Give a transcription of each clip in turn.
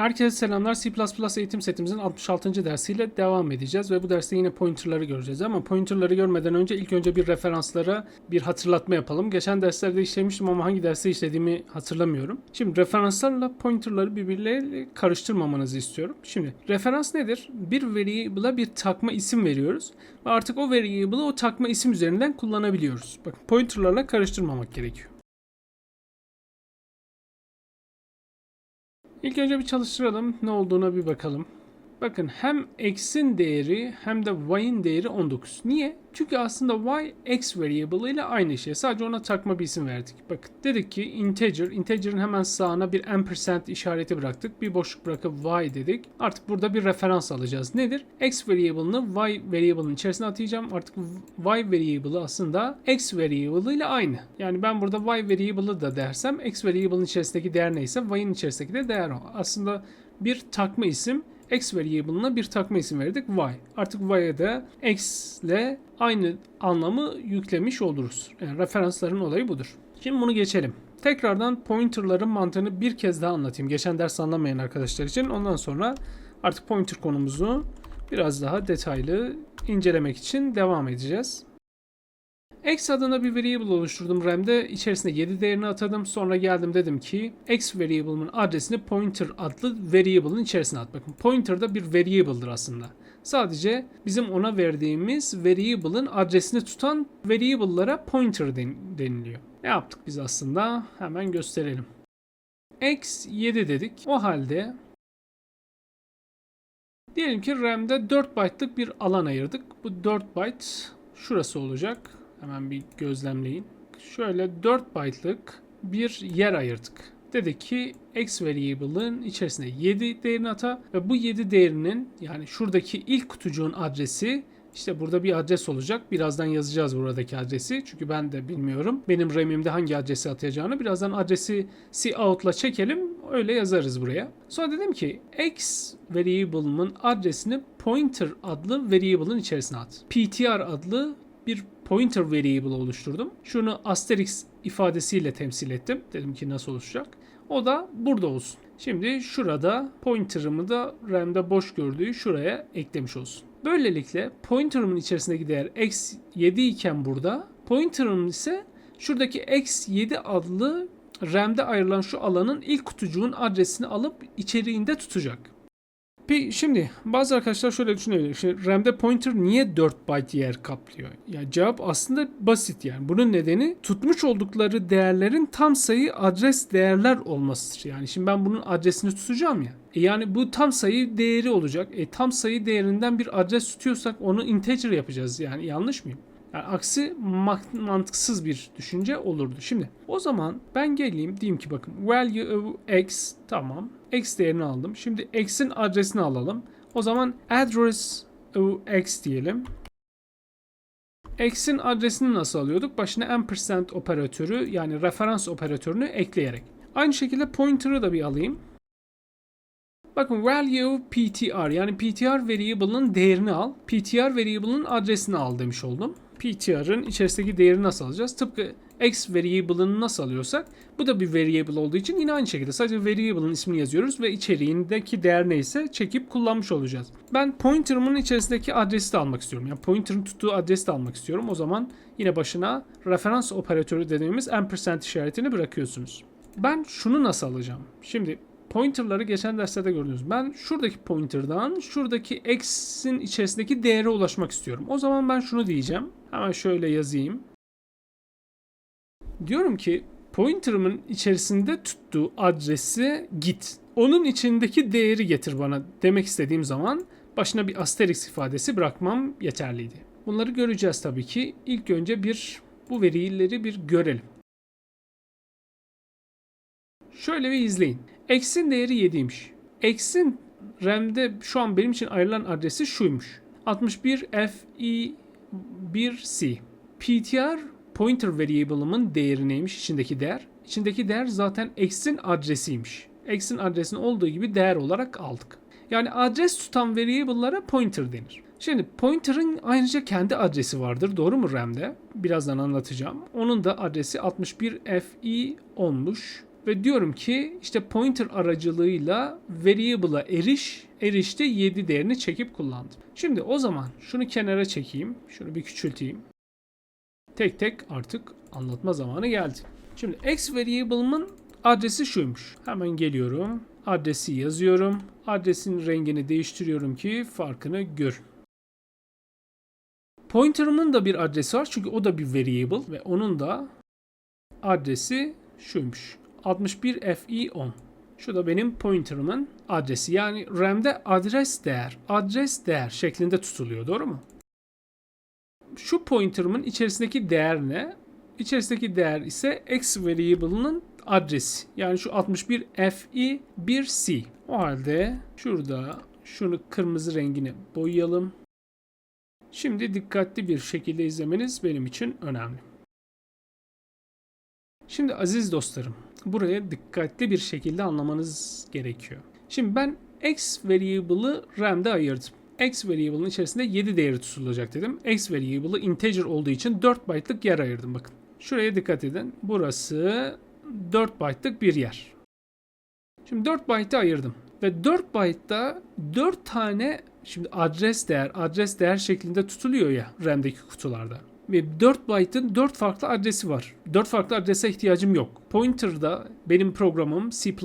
Herkese selamlar. C++ eğitim setimizin 66. dersiyle devam edeceğiz ve bu derste yine pointerları göreceğiz ama pointerları görmeden önce ilk önce bir referanslara bir hatırlatma yapalım. Geçen derslerde işlemiştim ama hangi derste işlediğimi hatırlamıyorum. Şimdi referanslarla pointerları birbirleriyle karıştırmamanızı istiyorum. Şimdi referans nedir? Bir variable'a bir takma isim veriyoruz ve artık o variable'ı o takma isim üzerinden kullanabiliyoruz. Bakın pointerlarla karıştırmamak gerekiyor. İlk önce bir çalıştıralım. Ne olduğuna bir bakalım. Bakın hem x'in değeri hem de y'in değeri 19. Niye? Çünkü aslında y x variable ile aynı şey. Sadece ona takma bir isim verdik. Bakın dedik ki integer, integer'ın hemen sağına bir ampersand işareti bıraktık. Bir boşluk bırakıp y dedik. Artık burada bir referans alacağız. Nedir? x variable'ını y variable'ın içerisine atayacağım. Artık y variable'ı aslında x variable ile aynı. Yani ben burada y variable'ı da dersem x variable'ın içerisindeki değer neyse y'in içerisindeki de değer o. Aslında bir takma isim x variable'ına bir takma isim verdik y. Artık y'e de x ile aynı anlamı yüklemiş oluruz. Yani referansların olayı budur. Şimdi bunu geçelim. Tekrardan pointerların mantığını bir kez daha anlatayım. Geçen ders anlamayan arkadaşlar için. Ondan sonra artık pointer konumuzu biraz daha detaylı incelemek için devam edeceğiz. X adına bir variable oluşturdum RAM'de. İçerisine 7 değerini atadım. Sonra geldim dedim ki X variable'ımın adresini pointer adlı variable'ın içerisine at. Bakın pointer da bir variable'dır aslında. Sadece bizim ona verdiğimiz variable'ın adresini tutan variable'lara pointer deniliyor. Ne yaptık biz aslında? Hemen gösterelim. X 7 dedik. O halde diyelim ki RAM'de 4 byte'lık bir alan ayırdık. Bu 4 byte şurası olacak. Hemen bir gözlemleyin. Şöyle 4 byte'lık bir yer ayırdık. Dedik ki x variable'ın içerisine 7 değerini ata ve bu 7 değerinin yani şuradaki ilk kutucuğun adresi işte burada bir adres olacak. Birazdan yazacağız buradaki adresi. Çünkü ben de bilmiyorum. Benim RAM'imde hangi adresi atacağını. Birazdan adresi cout'la çekelim. Öyle yazarız buraya. Sonra dedim ki x variable'ımın adresini pointer adlı variable'ın içerisine at. ptr adlı bir pointer variable oluşturdum. Şunu asterisk ifadesiyle temsil ettim. Dedim ki nasıl oluşacak. O da burada olsun. Şimdi şurada pointer'ımı da RAM'de boş gördüğü şuraya eklemiş olsun. Böylelikle pointer'ımın içerisindeki değer x7 iken burada pointer'ım ise şuradaki x7 adlı RAM'de ayrılan şu alanın ilk kutucuğun adresini alıp içeriğinde tutacak. Peki şimdi bazı arkadaşlar şöyle düşünebilir. Şimdi RAM'de pointer niye 4 byte yer kaplıyor? Yani cevap aslında basit yani. Bunun nedeni tutmuş oldukları değerlerin tam sayı adres değerler olmasıdır. Yani şimdi ben bunun adresini tutacağım ya. E yani bu tam sayı değeri olacak. E tam sayı değerinden bir adres tutuyorsak onu integer yapacağız. Yani yanlış mıyım? Yani aksi mantıksız bir düşünce olurdu. Şimdi o zaman ben geleyim diyeyim ki bakın value of x tamam. x değerini aldım. Şimdi x'in adresini alalım. O zaman address of x diyelim. X'in adresini nasıl alıyorduk? Başına ampersand operatörü yani referans operatörünü ekleyerek. Aynı şekilde pointer'ı da bir alayım. Bakın value of ptr yani ptr variable'ın değerini al. ptr variable'ın adresini al demiş oldum. Ptr'ın içerisindeki değerini nasıl alacağız? Tıpkı x variable'ını nasıl alıyorsak bu da bir variable olduğu için yine aynı şekilde sadece variable'ın ismini yazıyoruz ve içeriğindeki değer neyse çekip kullanmış olacağız. Ben pointer'ımın içerisindeki adresi de almak istiyorum. Yani pointer'ın tuttuğu adresi de almak istiyorum. O zaman yine başına referans operatörü dediğimiz ampersand işaretini bırakıyorsunuz. Ben şunu nasıl alacağım? Şimdi pointerları geçen derslerde gördünüz. Ben şuradaki pointer'dan şuradaki x'in içerisindeki değere ulaşmak istiyorum. O zaman ben şunu diyeceğim. Hemen şöyle yazayım. Diyorum ki pointer'ımın içerisinde tuttuğu adresi git. Onun içindeki değeri getir bana demek istediğim zaman başına bir asterisk ifadesi bırakmam yeterliydi. Bunları göreceğiz tabii ki. İlk önce bir bu verileri bir görelim. Şöyle bir izleyin. X'in değeri 7'ymiş. X'in RAM'de şu an benim için ayrılan adresi şuymuş. 61 FE1C. PTR pointer variable'ımın değeri neymiş içindeki değer? İçindeki değer zaten X'in adresiymiş. X'in adresini olduğu gibi değer olarak aldık. Yani adres tutan variable'lara pointer denir. Şimdi pointer'ın ayrıca kendi adresi vardır. Doğru mu RAM'de? Birazdan anlatacağım. Onun da adresi 61FE olmuş. Ve diyorum ki işte pointer aracılığıyla variable'a eriş, erişte 7 değerini çekip kullandım. Şimdi o zaman şunu kenara çekeyim. Şunu bir küçülteyim. Tek tek artık anlatma zamanı geldi. Şimdi x variable'ımın adresi şuymuş. Hemen geliyorum. Adresi yazıyorum. Adresin rengini değiştiriyorum ki farkını gör. Pointer'ımın da bir adresi var çünkü o da bir variable ve onun da adresi şuymuş. 61FE10. Şu da benim pointer'ımın adresi. Yani RAM'de adres değer, adres değer şeklinde tutuluyor. Doğru mu? Şu pointer'ımın içerisindeki değer ne? İçerisindeki değer ise x variable'ının adresi. Yani şu 61FE1C. O halde şurada şunu kırmızı rengine boyayalım. Şimdi dikkatli bir şekilde izlemeniz benim için önemli. Şimdi aziz dostlarım, buraya dikkatli bir şekilde anlamanız gerekiyor. Şimdi ben x variable'ı RAM'de ayırdım. x variable'ın içerisinde 7 değeri tutulacak dedim. x variable'ı integer olduğu için 4 byte'lık yer ayırdım bakın. Şuraya dikkat edin. Burası 4 byte'lık bir yer. Şimdi 4 byte'ı ayırdım. Ve 4 byte'da 4 tane şimdi adres değer, adres değer şeklinde tutuluyor ya RAM'deki kutularda. Ve 4 byte'ın 4 farklı adresi var. 4 farklı adrese ihtiyacım yok. Pointer'da benim programım C++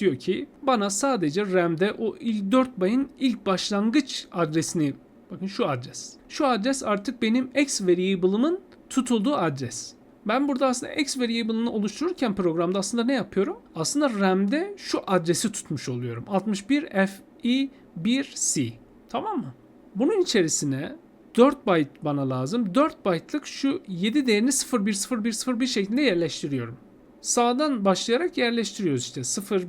diyor ki bana sadece RAM'de o ilk 4 byte'ın ilk başlangıç adresini bakın şu adres. Şu adres artık benim x variable'ımın tutulduğu adres. Ben burada aslında x variable'ını oluştururken programda aslında ne yapıyorum? Aslında RAM'de şu adresi tutmuş oluyorum. 61FE1C. Tamam mı? Bunun içerisine 4 byte bana lazım. 4 byte'lık şu 7 değerini 010101 şeklinde yerleştiriyorum. Sağdan başlayarak yerleştiriyoruz işte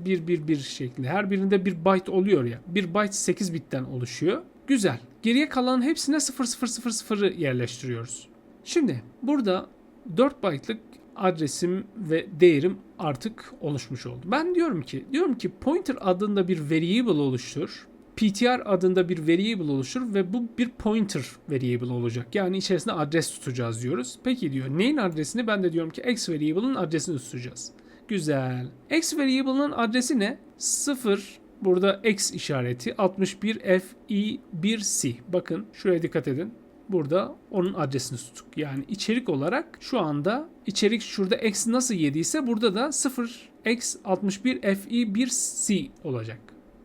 0111 şeklinde. Her birinde bir byte oluyor ya. Bir byte 8 bitten oluşuyor. Güzel. Geriye kalan hepsine 0000'ı yerleştiriyoruz. Şimdi burada 4 byte'lık adresim ve değerim artık oluşmuş oldu. Ben diyorum ki diyorum ki pointer adında bir variable oluştur. PTR adında bir variable oluştur ve bu bir pointer variable olacak. Yani içerisinde adres tutacağız diyoruz. Peki diyor neyin adresini? Ben de diyorum ki x variable'ın adresini tutacağız. Güzel. X variable'ın adresi ne? 0 burada x işareti 61fe1c. Bakın şuraya dikkat edin burada onun adresini tuttuk. Yani içerik olarak şu anda içerik şurada x nasıl yediyse burada da 0x61fe1c olacak.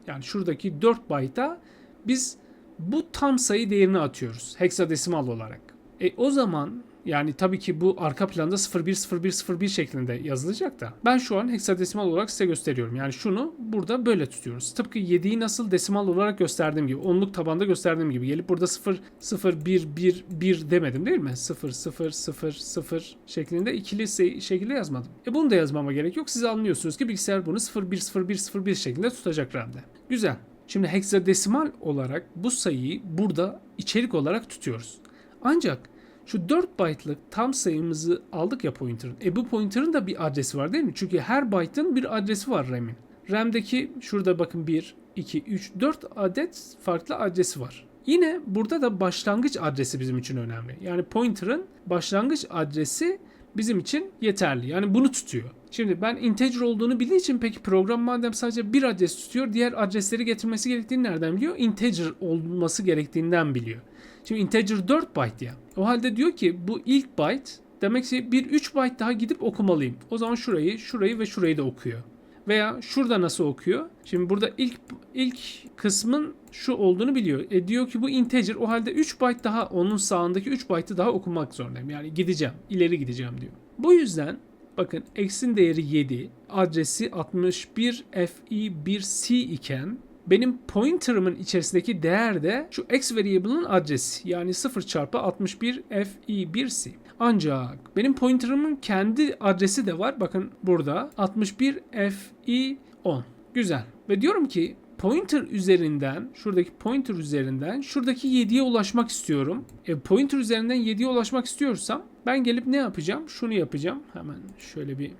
Yani şuradaki 4 byte'a biz bu tam sayı değerini atıyoruz heksadesimal olarak. E o zaman yani tabii ki bu arka planda 010101 şeklinde yazılacak da. Ben şu an heksadesimal olarak size gösteriyorum. Yani şunu burada böyle tutuyoruz. Tıpkı 7'yi nasıl desimal olarak gösterdiğim gibi, onluk tabanda gösterdiğim gibi gelip burada 0 0 1 1 1 demedim değil mi? 0 0 0 0 şeklinde ikili şekilde yazmadım. E bunu da yazmama gerek yok. Siz anlıyorsunuz ki bilgisayar bunu 0 1 0 1 0 1 şeklinde tutacak RAM'de. Güzel. Şimdi heksadesimal olarak bu sayıyı burada içerik olarak tutuyoruz. Ancak şu 4 byte'lık tam sayımızı aldık ya pointer'ın. E bu pointer'ın da bir adresi var değil mi? Çünkü her byte'ın bir adresi var RAM'in. RAM'deki şurada bakın 1, 2, 3, 4 adet farklı adresi var. Yine burada da başlangıç adresi bizim için önemli. Yani pointer'ın başlangıç adresi bizim için yeterli. Yani bunu tutuyor. Şimdi ben integer olduğunu bildiği için peki program madem sadece bir adres tutuyor diğer adresleri getirmesi gerektiğini nereden biliyor? Integer olması gerektiğinden biliyor. Şimdi integer 4 byte ya. O halde diyor ki bu ilk byte demek ki bir 3 byte daha gidip okumalıyım. O zaman şurayı, şurayı ve şurayı da okuyor. Veya şurada nasıl okuyor? Şimdi burada ilk ilk kısmın şu olduğunu biliyor. E diyor ki bu integer o halde 3 byte daha onun sağındaki 3 byte'ı daha okumak zorundayım. Yani gideceğim, ileri gideceğim diyor. Bu yüzden bakın x'in değeri 7, adresi 61fe1c iken benim pointer'ımın içerisindeki değer de şu x variable'ın adresi. Yani 0 çarpı 61 fe1c. Ancak benim pointer'ımın kendi adresi de var. Bakın burada 61 fe10. Güzel. Ve diyorum ki pointer üzerinden, şuradaki pointer üzerinden şuradaki 7'ye ulaşmak istiyorum. E, pointer üzerinden 7'ye ulaşmak istiyorsam ben gelip ne yapacağım? Şunu yapacağım. Hemen şöyle bir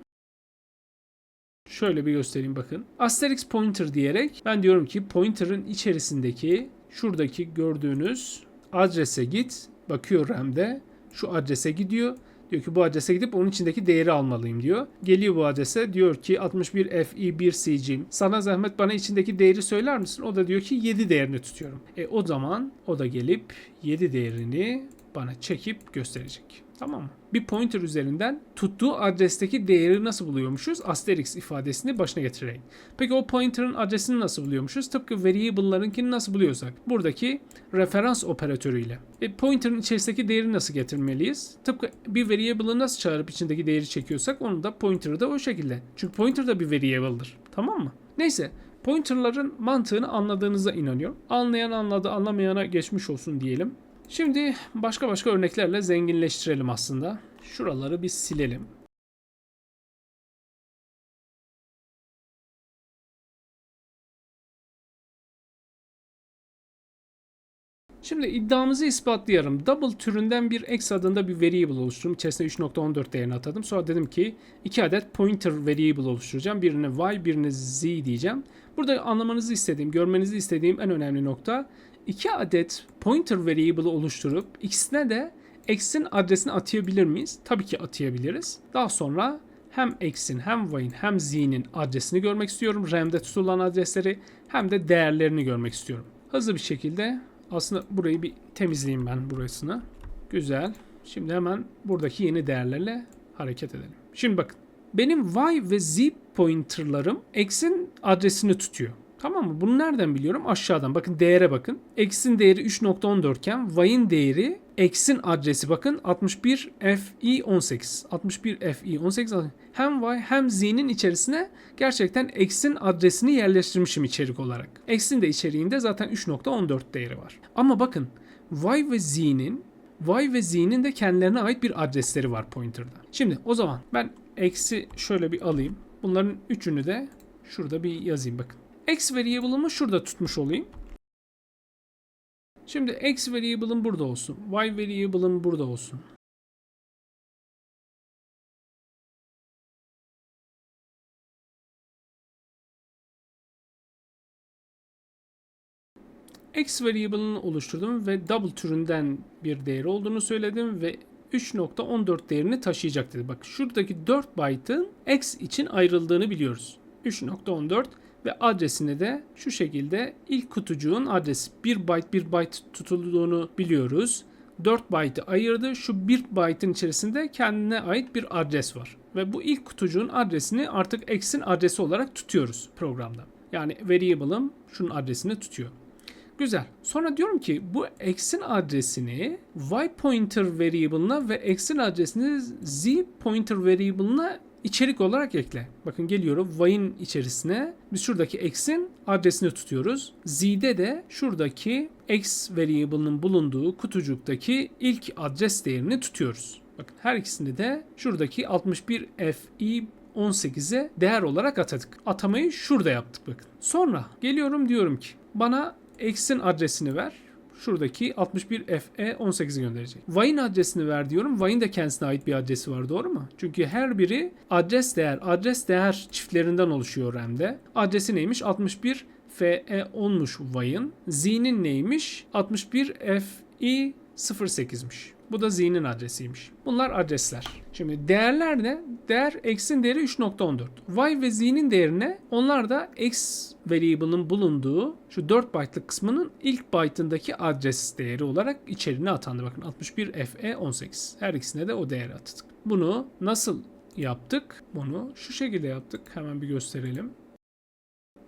Şöyle bir göstereyim bakın. Asterix pointer diyerek ben diyorum ki pointer'ın içerisindeki şuradaki gördüğünüz adrese git. Bakıyor RAM'de. Şu adrese gidiyor. Diyor ki bu adrese gidip onun içindeki değeri almalıyım diyor. Geliyor bu adrese diyor ki 61 FE1CG sana zahmet bana içindeki değeri söyler misin? O da diyor ki 7 değerini tutuyorum. E o zaman o da gelip 7 değerini bana çekip gösterecek. Tamam mı? Bir pointer üzerinden tuttuğu adresteki değeri nasıl buluyormuşuz? Asterisk ifadesini başına getireyim. Peki o pointer'ın adresini nasıl buluyormuşuz? Tıpkı variable'larınkini nasıl buluyorsak. Buradaki referans operatörüyle. E, pointer'ın içerisindeki değeri nasıl getirmeliyiz? Tıpkı bir variable'ı nasıl çağırıp içindeki değeri çekiyorsak onu da pointer'ı da o şekilde. Çünkü pointer da bir variable'dır. Tamam mı? Neyse. Pointer'ların mantığını anladığınıza inanıyorum. Anlayan anladı, anlamayana geçmiş olsun diyelim. Şimdi başka başka örneklerle zenginleştirelim aslında. Şuraları bir silelim. Şimdi iddiamızı ispatlayalım. Double türünden bir x adında bir variable oluşturdum. İçerisine 3.14 değerini atadım. Sonra dedim ki iki adet pointer variable oluşturacağım. Birine y, birine z diyeceğim. Burada anlamanızı istediğim, görmenizi istediğim en önemli nokta iki adet pointer variable oluşturup ikisine de x'in adresini atayabilir miyiz? Tabii ki atayabiliriz. Daha sonra hem x'in hem y'in hem z'nin adresini görmek istiyorum. RAM'de tutulan adresleri hem de değerlerini görmek istiyorum. Hızlı bir şekilde aslında burayı bir temizleyeyim ben burasını. Güzel. Şimdi hemen buradaki yeni değerlerle hareket edelim. Şimdi bakın. Benim y ve z pointerlarım x'in adresini tutuyor. Tamam mı? Bunu nereden biliyorum? Aşağıdan. Bakın değere bakın. X'in değeri 3.14 iken Y'in değeri X'in adresi bakın 61 FI18. 61 FI18 hem Y hem Z'nin içerisine gerçekten X'in adresini yerleştirmişim içerik olarak. X'in de içeriğinde zaten 3.14 değeri var. Ama bakın Y ve Z'nin Y ve Z'nin de kendilerine ait bir adresleri var pointer'da. Şimdi o zaman ben X'i şöyle bir alayım. Bunların üçünü de şurada bir yazayım bakın. X variable'ımı şurada tutmuş olayım. Şimdi X variable'ım burada olsun. Y variable'ım burada olsun. X variable'ını oluşturdum ve double türünden bir değeri olduğunu söyledim ve 3.14 değerini taşıyacak dedi. Bak şuradaki 4 byte'ın X için ayrıldığını biliyoruz. 3.14 ve adresini de şu şekilde ilk kutucuğun adresi 1 byte 1 byte tutulduğunu biliyoruz. 4 byte'ı ayırdı. Şu 1 byte'ın içerisinde kendine ait bir adres var. Ve bu ilk kutucuğun adresini artık x'in adresi olarak tutuyoruz programda. Yani variable'ım şunun adresini tutuyor. Güzel. Sonra diyorum ki bu x'in adresini y pointer variable'ına ve x'in adresini z pointer variable'ına içerik olarak ekle. Bakın geliyorum y'in içerisine biz şuradaki x'in adresini tutuyoruz. Z'de de şuradaki x variable'ının bulunduğu kutucuktaki ilk adres değerini tutuyoruz. Bakın her ikisini de şuradaki 61 fi 18'e değer olarak atadık. Atamayı şurada yaptık bakın. Sonra geliyorum diyorum ki bana x'in adresini ver şuradaki 61FE18'i gönderecek. Y'in adresini ver diyorum. Y'in de kendisine ait bir adresi var doğru mu? Çünkü her biri adres değer, adres değer çiftlerinden oluşuyor RAM'de. Adresi neymiş? 61 FE10'muş Y'in. Z'nin neymiş? 61 FI 08'miş. Bu da z'nin adresiymiş. Bunlar adresler. Şimdi değerler ne? Değer x'in değeri 3.14. Y ve z'nin değerine onlar da x variable'ın bulunduğu şu 4 byte'lık kısmının ilk byte'ındaki adres değeri olarak içeriğine atandı. Bakın 61 FE18. Her ikisine de o değeri atadık. Bunu nasıl yaptık? Bunu şu şekilde yaptık. Hemen bir gösterelim.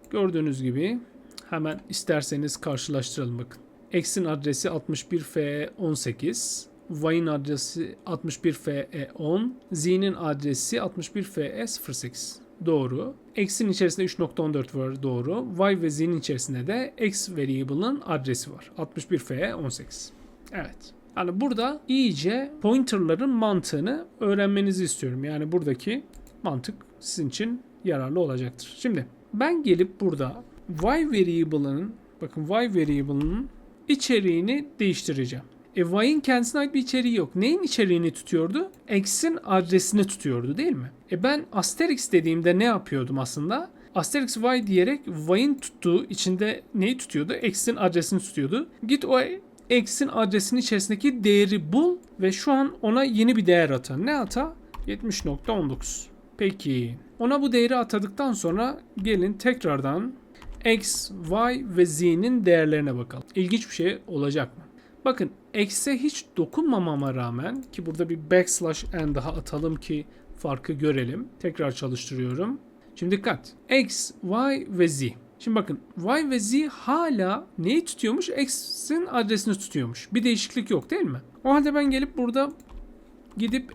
Gördüğünüz gibi hemen isterseniz karşılaştıralım bakın. X'in adresi 61F18, Y'in adresi 61FE10, Z'nin adresi 61FE08. Doğru. X'in içerisinde 3.14 var doğru. Y ve Z'nin içerisinde de X variable'ın adresi var. 61FE18. Evet. Yani burada iyice pointerların mantığını öğrenmenizi istiyorum. Yani buradaki mantık sizin için yararlı olacaktır. Şimdi ben gelip burada y variable'ının bakın y variable'ının içeriğini değiştireceğim. E, y'in kendisine ait bir içeriği yok. Neyin içeriğini tutuyordu? X'in adresini tutuyordu değil mi? E ben Asterix dediğimde ne yapıyordum aslında? Asterix y diyerek y'in tuttuğu içinde neyi tutuyordu? X'in adresini tutuyordu. Git o x'in adresinin içerisindeki değeri bul ve şu an ona yeni bir değer ata. Ne ata? 70.19. Peki. Ona bu değeri atadıktan sonra gelin tekrardan x, y ve z'nin değerlerine bakalım. İlginç bir şey olacak mı? Bakın x'e hiç dokunmamama rağmen ki burada bir backslash n daha atalım ki farkı görelim. Tekrar çalıştırıyorum. Şimdi dikkat. X, Y ve Z. Şimdi bakın Y ve Z hala neyi tutuyormuş? X'in adresini tutuyormuş. Bir değişiklik yok değil mi? O halde ben gelip burada gidip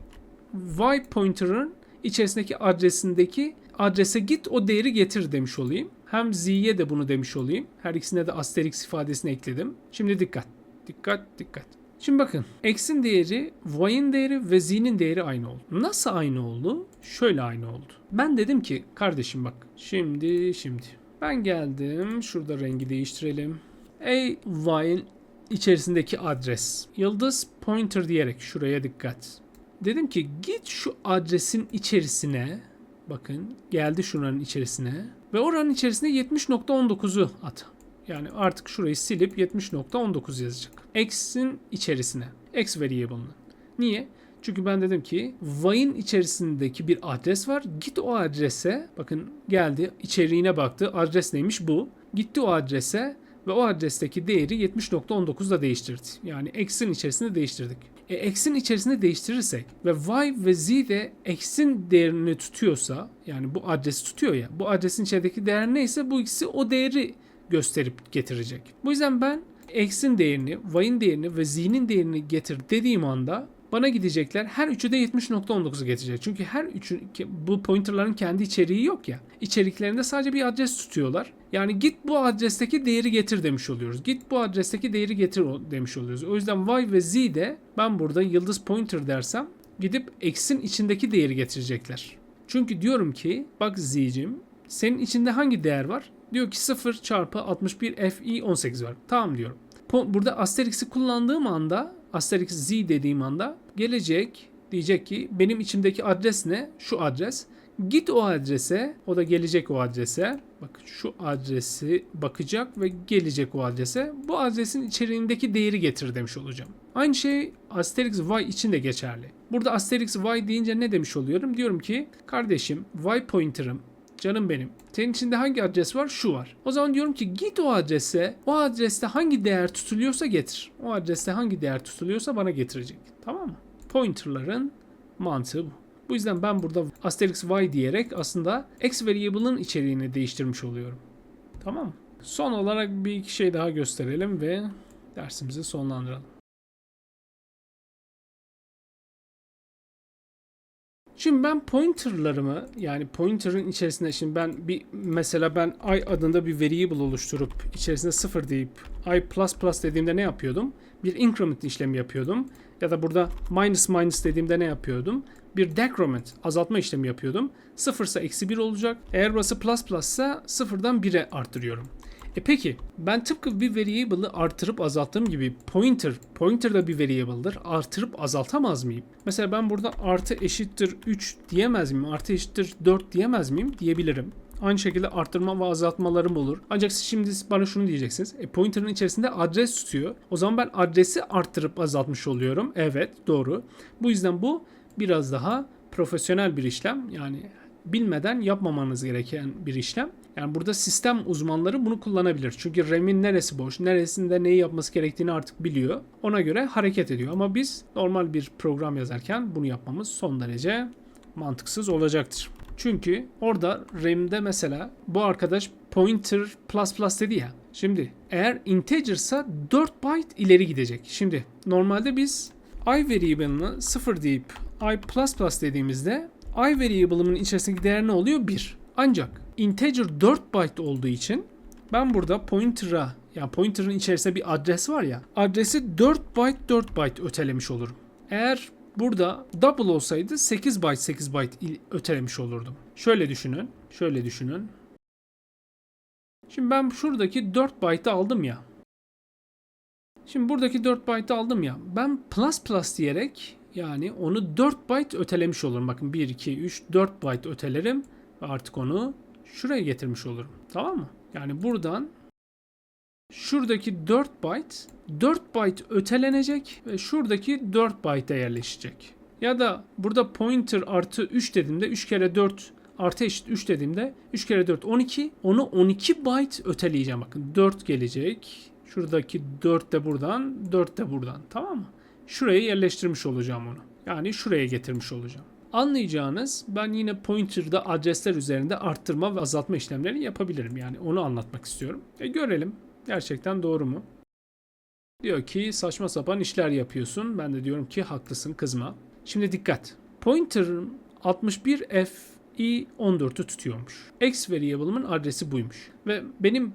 Y pointer'ın içerisindeki adresindeki adrese git o değeri getir demiş olayım. Hem Z'ye de bunu demiş olayım. Her ikisine de asterisk ifadesini ekledim. Şimdi dikkat. Dikkat dikkat. Şimdi bakın x'in değeri, y'in değeri ve z'nin değeri aynı oldu. Nasıl aynı oldu? Şöyle aynı oldu. Ben dedim ki kardeşim bak şimdi şimdi ben geldim şurada rengi değiştirelim. A y'in içerisindeki adres yıldız pointer diyerek şuraya dikkat. Dedim ki git şu adresin içerisine bakın geldi şuranın içerisine ve oranın içerisine 70.19'u at. Yani artık şurayı silip 70.19 yazacak. X'in içerisine. X variable'ını. Niye? Çünkü ben dedim ki y'in içerisindeki bir adres var. Git o adrese bakın geldi içeriğine baktı. Adres neymiş bu. Gitti o adrese ve o adresteki değeri 70.19'da değiştirdi. Yani x'in içerisinde değiştirdik. E, x'in içerisinde değiştirirsek ve y ve z de x'in değerini tutuyorsa yani bu adresi tutuyor ya bu adresin içerideki değer neyse bu ikisi o değeri gösterip getirecek. Bu yüzden ben x'in değerini, y'in değerini ve z'nin değerini getir dediğim anda bana gidecekler. Her üçü de 70.19'u getirecek. Çünkü her üçü bu pointerların kendi içeriği yok ya. İçeriklerinde sadece bir adres tutuyorlar. Yani git bu adresteki değeri getir demiş oluyoruz. Git bu adresteki değeri getir demiş oluyoruz. O yüzden y ve z de ben burada yıldız pointer dersem gidip x'in içindeki değeri getirecekler. Çünkü diyorum ki bak z'cim senin içinde hangi değer var? Diyor ki 0 çarpı 61 fi 18 var. Tamam diyorum. Burada asterix'i kullandığım anda asterix z dediğim anda gelecek diyecek ki benim içimdeki adres ne? Şu adres. Git o adrese, o da gelecek o adrese. Bak şu adresi bakacak ve gelecek o adrese. Bu adresin içeriğindeki değeri getir demiş olacağım. Aynı şey Asterix Y için de geçerli. Burada Asterix Y deyince ne demiş oluyorum? Diyorum ki kardeşim Y pointer'ım Canım benim. Senin içinde hangi adres var? Şu var. O zaman diyorum ki git o adrese. O adreste hangi değer tutuluyorsa getir. O adreste hangi değer tutuluyorsa bana getirecek. Tamam mı? Pointer'ların mantığı bu. Bu yüzden ben burada asterisk y diyerek aslında x variable'ın içeriğini değiştirmiş oluyorum. Tamam mı? Son olarak bir iki şey daha gösterelim ve dersimizi sonlandıralım. Şimdi ben pointerlarımı yani pointer'ın içerisinde şimdi ben bir mesela ben i adında bir variable oluşturup içerisinde 0 deyip i dediğimde ne yapıyordum? Bir increment işlemi yapıyordum. Ya da burada minus minus dediğimde ne yapıyordum? Bir decrement azaltma işlemi yapıyordum. 0 ise eksi 1 olacak. Eğer burası plus plus ise 0'dan 1'e arttırıyorum. E peki ben tıpkı bir variable'ı artırıp azalttığım gibi pointer, pointer da bir variable'dır. Artırıp azaltamaz mıyım? Mesela ben burada artı eşittir 3 diyemez miyim? Artı eşittir 4 diyemez miyim? Diyebilirim. Aynı şekilde arttırma ve azaltmalarım olur. Ancak siz şimdi bana şunu diyeceksiniz. E, pointer'ın içerisinde adres tutuyor. O zaman ben adresi arttırıp azaltmış oluyorum. Evet doğru. Bu yüzden bu biraz daha profesyonel bir işlem. Yani bilmeden yapmamanız gereken bir işlem. Yani burada sistem uzmanları bunu kullanabilir. Çünkü RAM'in neresi boş, neresinde neyi yapması gerektiğini artık biliyor. Ona göre hareket ediyor. Ama biz normal bir program yazarken bunu yapmamız son derece mantıksız olacaktır. Çünkü orada RAM'de mesela bu arkadaş pointer plus plus dedi ya. Şimdi eğer integer'sa 4 byte ileri gidecek. Şimdi normalde biz i variable'ını 0 deyip i plus plus dediğimizde i variable'ımın içerisindeki değer ne oluyor? 1. Ancak integer 4 byte olduğu için ben burada pointer'a yani pointer'ın içerisinde bir adres var ya adresi 4 byte 4 byte ötelemiş olurum. Eğer burada double olsaydı 8 byte 8 byte ötelemiş olurdum. Şöyle düşünün. Şöyle düşünün. Şimdi ben şuradaki 4 byte'ı aldım ya. Şimdi buradaki 4 byte'ı aldım ya. Ben plus plus diyerek yani onu 4 byte ötelemiş olurum. Bakın 1, 2, 3, 4 byte ötelerim. Artık onu şuraya getirmiş olurum. Tamam mı? Yani buradan Şuradaki 4 byte 4 byte ötelenecek ve şuradaki 4 byte'a yerleşecek. Ya da burada pointer artı 3 dediğimde 3 kere 4 artı eşit 3 dediğimde 3 kere 4 12. Onu 12 byte öteleyeceğim. Bakın 4 gelecek. Şuradaki 4 de buradan 4 de buradan. Tamam mı? Şuraya yerleştirmiş olacağım onu. Yani şuraya getirmiş olacağım. Anlayacağınız ben yine pointer'da adresler üzerinde arttırma ve azaltma işlemleri yapabilirim. Yani onu anlatmak istiyorum. E görelim. Gerçekten doğru mu? Diyor ki saçma sapan işler yapıyorsun. Ben de diyorum ki haklısın kızma. Şimdi dikkat. Pointer'ın 61F i14'ü tutuyormuş. X variable'ımın adresi buymuş. Ve benim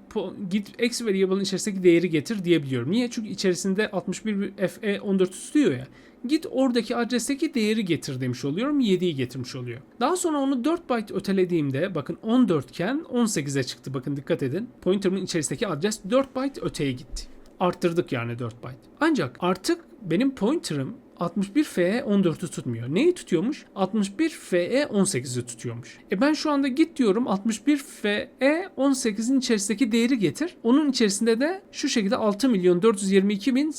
git X variable'ın içerisindeki değeri getir diyebiliyorum. Niye? Çünkü içerisinde 61 FE 14 tutuyor ya. Git oradaki adresteki değeri getir demiş oluyorum. 7'yi getirmiş oluyor. Daha sonra onu 4 byte ötelediğimde bakın 14 iken 18'e çıktı. Bakın dikkat edin. Pointer'ın içerisindeki adres 4 byte öteye gitti. Arttırdık yani 4 byte. Ancak artık benim pointer'ım 61 FE 14'ü tutmuyor. Neyi tutuyormuş? 61 FE 18'i tutuyormuş. E ben şu anda git diyorum 61 FE 18'in içerisindeki değeri getir. Onun içerisinde de şu şekilde 6 milyon 422 bin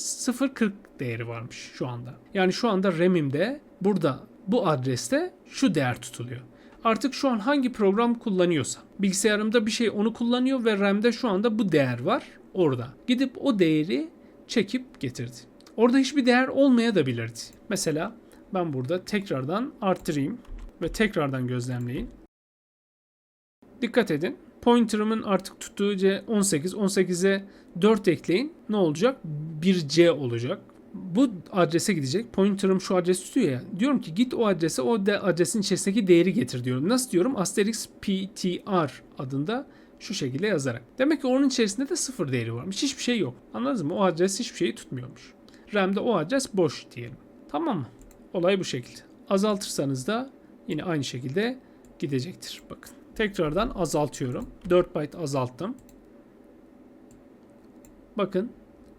040 değeri varmış şu anda. Yani şu anda RAM'imde burada bu adreste şu değer tutuluyor. Artık şu an hangi program kullanıyorsa bilgisayarımda bir şey onu kullanıyor ve RAM'de şu anda bu değer var orada. Gidip o değeri çekip getirdi. Orada hiçbir değer olmaya da bilirdi. Mesela ben burada tekrardan arttırayım ve tekrardan gözlemleyin. Dikkat edin. Pointer'ımın artık tuttuğu C 18. 18'e 4 ekleyin. Ne olacak? 1C olacak. Bu adrese gidecek. Pointer'ım şu adresi tutuyor ya. Diyorum ki git o adrese o de adresin içerisindeki değeri getir diyorum. Nasıl diyorum? Asterix PTR adında şu şekilde yazarak. Demek ki onun içerisinde de sıfır değeri varmış. Hiçbir şey yok. Anladınız mı? O adres hiçbir şeyi tutmuyormuş. RAM'de o adres boş diyelim. Tamam mı? Olay bu şekilde. Azaltırsanız da yine aynı şekilde gidecektir. Bakın. Tekrardan azaltıyorum. 4 byte azalttım. Bakın.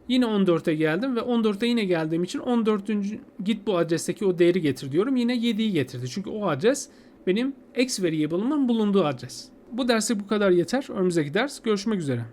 Yine 14'e geldim ve 14'e yine geldiğim için 14. git bu adresteki o değeri getir diyorum. Yine 7'yi getirdi. Çünkü o adres benim X variable'ımın bulunduğu adres. Bu dersi bu kadar yeter. Önümüzdeki ders görüşmek üzere.